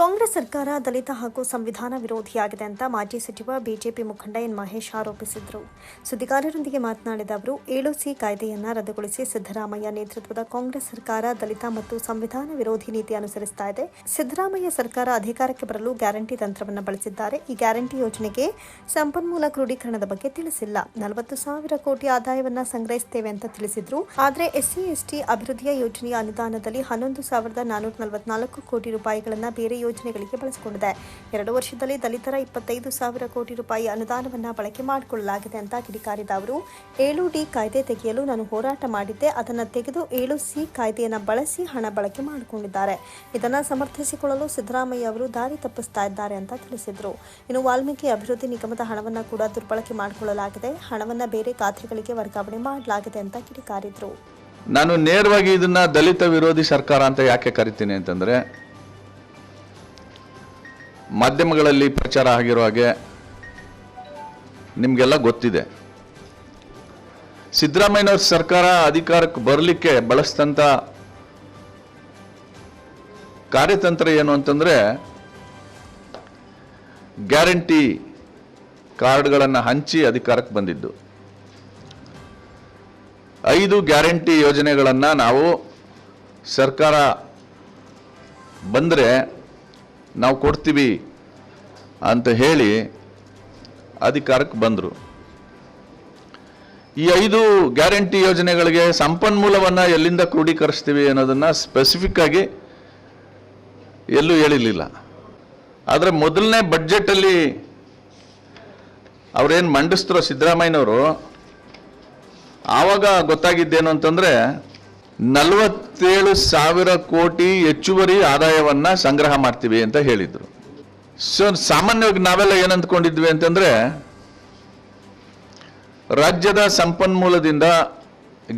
ಕಾಂಗ್ರೆಸ್ ಸರ್ಕಾರ ದಲಿತ ಹಾಗೂ ಸಂವಿಧಾನ ವಿರೋಧಿಯಾಗಿದೆ ಅಂತ ಮಾಜಿ ಸಚಿವ ಬಿಜೆಪಿ ಮುಖಂಡ ಎನ್ ಮಹೇಶ್ ಆರೋಪಿಸಿದರು. ಸುದ್ದಿಗಾರರೊಂದಿಗೆ ಮಾತನಾಡಿದ ಅವರು, ಏಳು ಸಿ ಕಾಯ್ದೆಯನ್ನ ರದ್ದುಗೊಳಿಸಿ ಸಿದ್ದರಾಮಯ್ಯ ನೇತೃತ್ವದ ಕಾಂಗ್ರೆಸ್ ಸರ್ಕಾರ ದಲಿತ ಮತ್ತು ಸಂವಿಧಾನ ವಿರೋಧಿ ನೀತಿ ಅನುಸರಿಸ್ತಾ ಇದೆ. ಸಿದ್ದರಾಮಯ್ಯ ಸರ್ಕಾರ ಅಧಿಕಾರಕ್ಕೆ ಬರಲು ಗ್ಯಾರಂಟಿ ತಂತ್ರವನ್ನು ಬಳಸಿದ್ದಾರೆ. ಈ ಗ್ಯಾರಂಟಿ ಯೋಜನೆಗೆ ಸಂಪನ್ಮೂಲ ಕ್ರೋಢೀಕರಣದ ಬಗ್ಗೆ ತಿಳಿಸಿಲ್ಲ. ನಲವತ್ತು ಸಾವಿರ ಕೋಟಿ ಆದಾಯವನ್ನ ಸಂಗ್ರಹಿಸುತ್ತೇವೆ ಅಂತ ತಿಳಿಸಿದ್ರು. ಆದರೆ ಎಸ್ಸಿ, ಎಸ್ಟಿ ಅಭಿವೃದ್ಧಿಯ ಯೋಜನೆಯ ಅನುದಾನದಲ್ಲಿ ಹನ್ನೊಂದು ಸಾವಿರದ ನಾನೂರ ನಲವತ್ನಾಲ್ಕು ಕೋಟಿ ರೂಪಾಯಿಗಳನ್ನ ಬೇರೆ ಯೋಜನೆಗಳಿಗೆ ಬಳಸಿಕೊಂಡಿದೆ. ಎರಡು ವರ್ಷದಲ್ಲಿ ದಲಿತರ ಇಪ್ಪತ್ತೈದು ಸಾವಿರ ಕೋಟಿ ರೂಪಾಯಿ ಅನುದಾನವನ್ನ ಬಳಕೆ ಮಾಡಿಕೊಳ್ಳಲಾಗಿದೆ ಅಂತ ಕಿಡಿಕಾರಿದ ಅವರು, ಏಳು ಡಿ ಕಾಯ್ದೆ ತೆಗೆಯಲು ನಾನು ಹೋರಾಟ ಮಾಡಿದ್ದೆ. ಅದನ್ನು ತೆಗೆದು ಏಳು ಸಿ ಕಾಯ್ದೆಯನ್ನು ಬಳಸಿ ಹಣ ಬಳಕೆ ಮಾಡಿಕೊಂಡಿದ್ದಾರೆ. ಇದನ್ನು ಸಮರ್ಥಿಸಿಕೊಳ್ಳಲು ಸಿದ್ದರಾಮಯ್ಯ ಅವರು ದಾರಿ ತಪ್ಪಿಸ್ತಾ ಇದ್ದಾರೆ ಅಂತ ತಿಳಿಸಿದರು. ಇನ್ನು ವಾಲ್ಮೀಕಿ ಅಭಿವೃದ್ಧಿ ನಿಗಮದ ಹಣವನ್ನು ಕೂಡ ದುರ್ಬಳಕೆ ಮಾಡಿಕೊಳ್ಳಲಾಗಿದೆ. ಹಣವನ್ನು ಬೇರೆ ಖಾತೆಗಳಿಗೆ ವರ್ಗಾವಣೆ ಮಾಡಲಾಗಿದೆ ಅಂತ ಕಿಡಿಕಾರಿದರು. ನಾನು ನೇರವಾಗಿ ಇದನ್ನ ದಲಿತ ವಿರೋಧಿ ಸರ್ಕಾರ ಅಂತ ಯಾಕೆ ಕರಿತೀನಿ ಅಂತಂದ್ರೆ ಮಾಧ್ಯಮಗಳಲ್ಲಿ ಪ್ರಚಾರ ಆಗಿರೋ ಹಾಗೆ ನಿಮಗೆಲ್ಲ ಗೊತ್ತಿದೆ. ಸಿದ್ದರಾಮಯ್ಯನವ್ರ ಸರ್ಕಾರ ಅಧಿಕಾರಕ್ಕೆ ಬರಲಿಕ್ಕೆ ಬಳಸಿದಂಥ ಕಾರ್ಯತಂತ್ರ ಏನು ಅಂತಂದ್ರೆ ಗ್ಯಾರಂಟಿ ಕಾರ್ಡ್ಗಳನ್ನು ಹಂಚಿ ಅಧಿಕಾರಕ್ಕೆ ಬಂದಿದ್ದು. ಐದು ಗ್ಯಾರಂಟಿ ಯೋಜನೆಗಳನ್ನು ನಾವು ಸರ್ಕಾರ ಬಂದರೆ ನಾವು ಕೊಡ್ತೀವಿ ಅಂತ ಹೇಳಿ ಅಧಿಕಾರಕ್ಕೆ ಬಂದರು. ಈ ಐದು ಗ್ಯಾರಂಟಿ ಯೋಜನೆಗಳಿಗೆ ಸಂಪನ್ಮೂಲವನ್ನು ಎಲ್ಲಿಂದ ಕ್ರೋಢೀಕರಿಸ್ತೀವಿ ಅನ್ನೋದನ್ನು ಸ್ಪೆಸಿಫಿಕ್ ಆಗಿ ಎಲ್ಲೂ ಹೇಳಿರಲಿಲ್ಲ. ಆದರೆ ಮೊದಲನೇ ಬಡ್ಜೆಟಲ್ಲಿ ಅವ್ರೇನು ಮಂಡಿಸ್ತರೋ ಸಿದ್ದರಾಮಯ್ಯನವರು, ಆವಾಗ ಗೊತ್ತಾಗಿದ್ದೇನು ಅಂತಂದ್ರೆ ನಲವತ್ತೇಳು ಸಾವಿರ ಕೋಟಿ ಹೆಚ್ಚುವರಿ ಆದಾಯವನ್ನ ಸಂಗ್ರಹ ಮಾಡ್ತೀವಿ ಅಂತ ಹೇಳಿದ್ರು. ಸೊ ಸಾಮಾನ್ಯವಾಗಿ ನಾವೆಲ್ಲ ಏನಂದ್ಕೊಂಡಿದ್ವಿ ಅಂತಂದ್ರೆ, ರಾಜ್ಯದ ಸಂಪನ್ಮೂಲದಿಂದ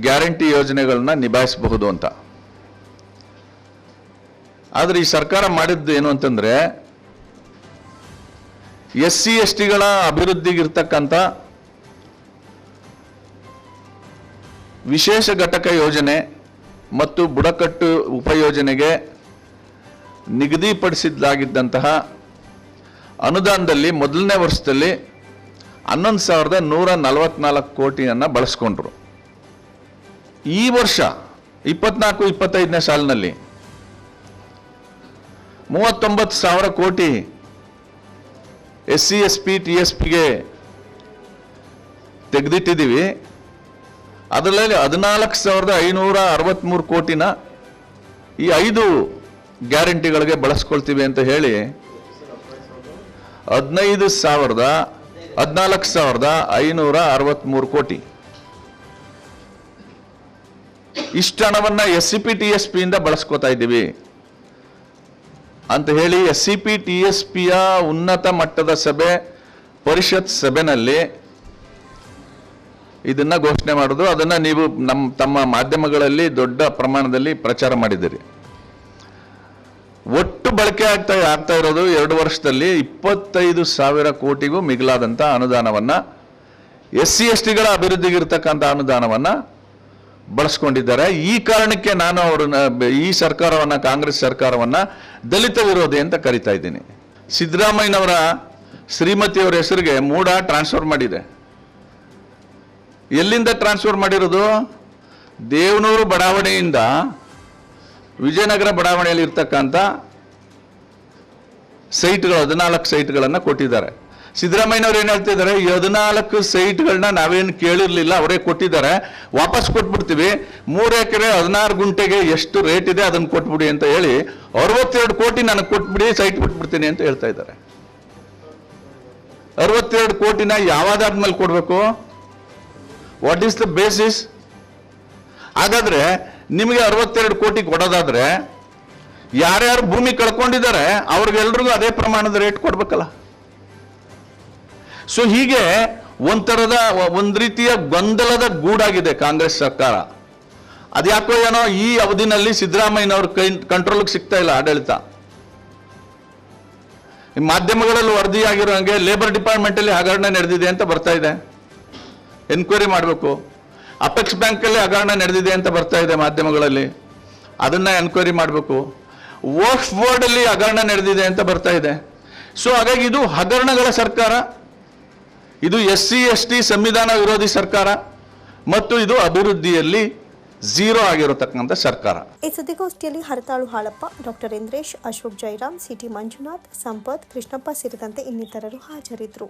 ಗ್ಯಾರಂಟಿ ಯೋಜನೆಗಳನ್ನ ನಿಭಾಯಿಸಬಹುದು ಅಂತ. ಆದ್ರೆ ಈ ಸರ್ಕಾರ ಮಾಡಿದ್ದು ಏನು ಅಂತಂದ್ರೆ, ಎಸ್ ಸಿ ಎಸ್ ಟಿಗಳ ಅಭಿವೃದ್ಧಿಗಿರ್ತಕ್ಕಂಥ ವಿಶೇಷ ಘಟಕ ಯೋಜನೆ ಮತ್ತು ಬುಡಕಟ್ಟು ಉಪಯೋಜನೆಗೆ ನಿಗದಿಪಡಿಸಿದ್ದಾಗಿದ್ದಂತಹ ಅನುದಾನದಲ್ಲಿ ಮೊದಲನೇ ವರ್ಷದಲ್ಲಿ ಹನ್ನೊಂದು ಸಾವಿರದ ನೂರ ನಲವತ್ನಾಲ್ಕು ಕೋಟಿಯನ್ನು ಬಳಸ್ಕೊಂಡ್ರು. ಈ ವರ್ಷ, ಇಪ್ಪತ್ನಾಲ್ಕು, ಇಪ್ಪತ್ತೈದನೇ ಸಾಲಿನಲ್ಲಿ ಮೂವತ್ತೊಂಬತ್ತು ಸಾವಿರ ಕೋಟಿ S C S P T S ಪಿಗೆ ತೆಗೆದಿಟ್ಟಿದ್ದೀವಿ. ಅದರಲ್ಲಿ ಹದಿನಾಲ್ಕು ಸಾವಿರದ ಐನೂರ ಅರವತ್ತ್ಮೂರು ಕೋಟಿನ ಈ ಐದು ಗ್ಯಾರಂಟಿಗಳಿಗೆ ಬಳಸ್ಕೊಳ್ತೀವಿ ಅಂತ ಹೇಳಿ ಹದಿನೈದು ಸಾವಿರದ, ಹದಿನಾಲ್ಕು ಸಾವಿರದ ಐನೂರ ಅರವತ್ತ್ಮೂರು ಕೋಟಿ. ಇಷ್ಟು ಹಣವನ್ನು S C P T S ಪಿಯಿಂದ ಬಳಸ್ಕೋತಾ ಇದ್ದೀವಿ. ಅಂತ ಹೇಳಿ S C P T S ಪಿಯ ಉನ್ನತ ಮಟ್ಟದ ಸಭೆ, ಪರಿಷತ್ ಸಭೆನಲ್ಲಿ ಇದನ್ನ ಘೋಷಣೆ ಮಾಡೋದು ಅದನ್ನ ನೀವು ನಮ್ಮ ತಮ್ಮ ಮಾಧ್ಯಮಗಳಲ್ಲಿ ದೊಡ್ಡ ಪ್ರಮಾಣದಲ್ಲಿ ಪ್ರಚಾರ ಮಾಡಿದ್ದೀರಿ. ಒಟ್ಟು ಬಳಕೆ ಆಗ್ತಾ ಆಗ್ತಾ ಇರೋದು ಎರಡು ವರ್ಷದಲ್ಲಿ ಇಪ್ಪತ್ತೈದು ಸಾವಿರ ಕೋಟಿಗೂ ಮಿಗಿಲಾದಂಥ ಅನುದಾನವನ್ನ ಎಸ್ ಸಿ ಎಸ್ ಟಿಗಳ ಅಭಿವೃದ್ಧಿಗೆ ಅನುದಾನವನ್ನು ಅನುದಾನವನ್ನ ಬಳಸ್ಕೊಂಡಿದ್ದಾರೆ. ಈ ಕಾರಣಕ್ಕೆ ನಾನು ಅವ್ರನ್ನ, ಈ ಸರ್ಕಾರವನ್ನ, ಕಾಂಗ್ರೆಸ್ ಸರ್ಕಾರವನ್ನ ದಲಿತ ವಿರೋಧಿ ಅಂತ ಕರಿತಾ ಇದ್ದೀನಿ. ಸಿದ್ದರಾಮಯ್ಯನವರ ಶ್ರೀಮತಿಯವರ ಹೆಸರಿಗೆ ಮೂಡ ಟ್ರಾನ್ಸ್ಫರ್ ಮಾಡಿದೆ. ಎಲ್ಲಿಂದ ಟ್ರಾನ್ಸ್ಫರ್ ಮಾಡಿರೋದು? ದೇವನೂರು ಬಡಾವಣೆಯಿಂದ ವಿಜಯನಗರ ಬಡಾವಣೆಯಲ್ಲಿ ಇರ್ತಕ್ಕಂಥ ಸೈಟ್ಗಳು, ಹದಿನಾಲ್ಕು ಸೈಟ್ಗಳನ್ನು ಕೊಟ್ಟಿದ್ದಾರೆ. ಸಿದ್ದರಾಮಯ್ಯನವ್ರು ಏನು ಹೇಳ್ತಿದ್ದಾರೆ? ಈ ಹದಿನಾಲ್ಕು ಸೈಟ್ಗಳನ್ನ ನಾವೇನು ಕೇಳಿರಲಿಲ್ಲ, ಅವರೇ ಕೊಟ್ಟಿದ್ದಾರೆ. ವಾಪಸ್ ಕೊಟ್ಬಿಡ್ತೀವಿ. ಮೂರು ಎಕರೆ, ಹದಿನಾರು ಗುಂಟೆಗೆ ಎಷ್ಟು ರೇಟ್ ಇದೆ ಅದನ್ನು ಕೊಟ್ಬಿಡಿ ಅಂತ ಹೇಳಿ ಅರವತ್ತೆರಡು ಕೋಟಿ ನನಗೆ ಕೊಟ್ಬಿಡಿ ಸೈಟ್ ಬಿಟ್ಬಿಡ್ತೀನಿ ಅಂತ ಹೇಳ್ತಾ ಇದ್ದಾರೆ. ಅರವತ್ತೆರಡು ಕೋಟಿನ ಯಾವಾದಾದ್ಮೇಲೆ ಕೊಡಬೇಕು? ವಾಟ್ ಈಸ್ ದ ಬೇಸಿಸ್ ಹಾಗಾದ್ರೆ ನಿಮಗೆ ಅರವತ್ತೆರಡು ಕೋಟಿ ಕೊಡೋದಾದ್ರೆ ಯಾರ್ಯಾರು ಭೂಮಿ ಕಳ್ಕೊಂಡಿದ್ದಾರೆ ಅವ್ರಿಗೆಲ್ರಿಗೂ ಅದೇ ಪ್ರಮಾಣದ ರೇಟ್ ಕೊಡ್ಬೇಕಲ್ಲ. ಸೊ ಹೀಗೆ ಒಂಥರದ ಒಂದು ರೀತಿಯ ಗೊಂದಲದ ಗೂಡಾಗಿದೆ ಕಾಂಗ್ರೆಸ್ ಸರ್ಕಾರ. ಅದ್ಯಾಕೋ ಏನೋ ಈ ಅವಧಿನಲ್ಲಿ ಸಿದ್ದರಾಮಯ್ಯನವ್ರ ಕೈ ಕಂಟ್ರೋಲ್ಗೆ ಸಿಗ್ತಾ ಇಲ್ಲ ಆಡಳಿತ. ಮಾಧ್ಯಮಗಳಲ್ಲಿ ವರದಿಯಾಗಿರೋ ಹಾಗೆ ಲೇಬರ್ ಡಿಪಾರ್ಟ್ಮೆಂಟ್ ಅಲ್ಲಿ ಹಗರಣ ನಡೆದಿದೆ ಅಂತ ಬರ್ತಾ ಇದೆ. ಎನ್ಕ್ವೈರಿ ಮಾಡಬೇಕು. ಅಪೆಕ್ಸ್ ಬ್ಯಾಂಕಲ್ಲಿ ಹಗರಣ ನಡೆದಿದೆ ಅಂತ ಬರ್ತಾ ಇದೆ ಮಾಧ್ಯಮಗಳಲ್ಲಿ. ಅದನ್ನ ಎನ್ಕ್ವೈರಿ ಮಾಡಬೇಕು. ವಕ್ಫ್ ಬೋರ್ಡಲ್ಲಿ ಹಗರಣ ನಡೆದಿದೆ ಅಂತ ಬರ್ತಾ ಇದೆ. ಸೊ ಹಾಗಾಗಿ ಇದು ಹಗರಣಗಳ ಸರ್ಕಾರ. ಇದು ಎಸ್ ಸಿ ಎಸ್ ಟಿ ಸಂವಿಧಾನ ವಿರೋಧಿ ಸರ್ಕಾರ. ಮತ್ತು ಇದು ಅಭಿವೃದ್ಧಿಯಲ್ಲಿ ಝೀರೋ ಆಗಿರತಕ್ಕಂಥ ಸರ್ಕಾರ. ಈ ಸುದ್ದಿಗೋಷ್ಠಿಯಲ್ಲಿ Haratalu Halappa doctor Indresh, Ashok Jairam, C T Manjunath, Sampath, Krishnappa ಸೇರಿದಂತೆ ಇನ್ನಿತರರು ಹಾಜರಿದ್ದರು.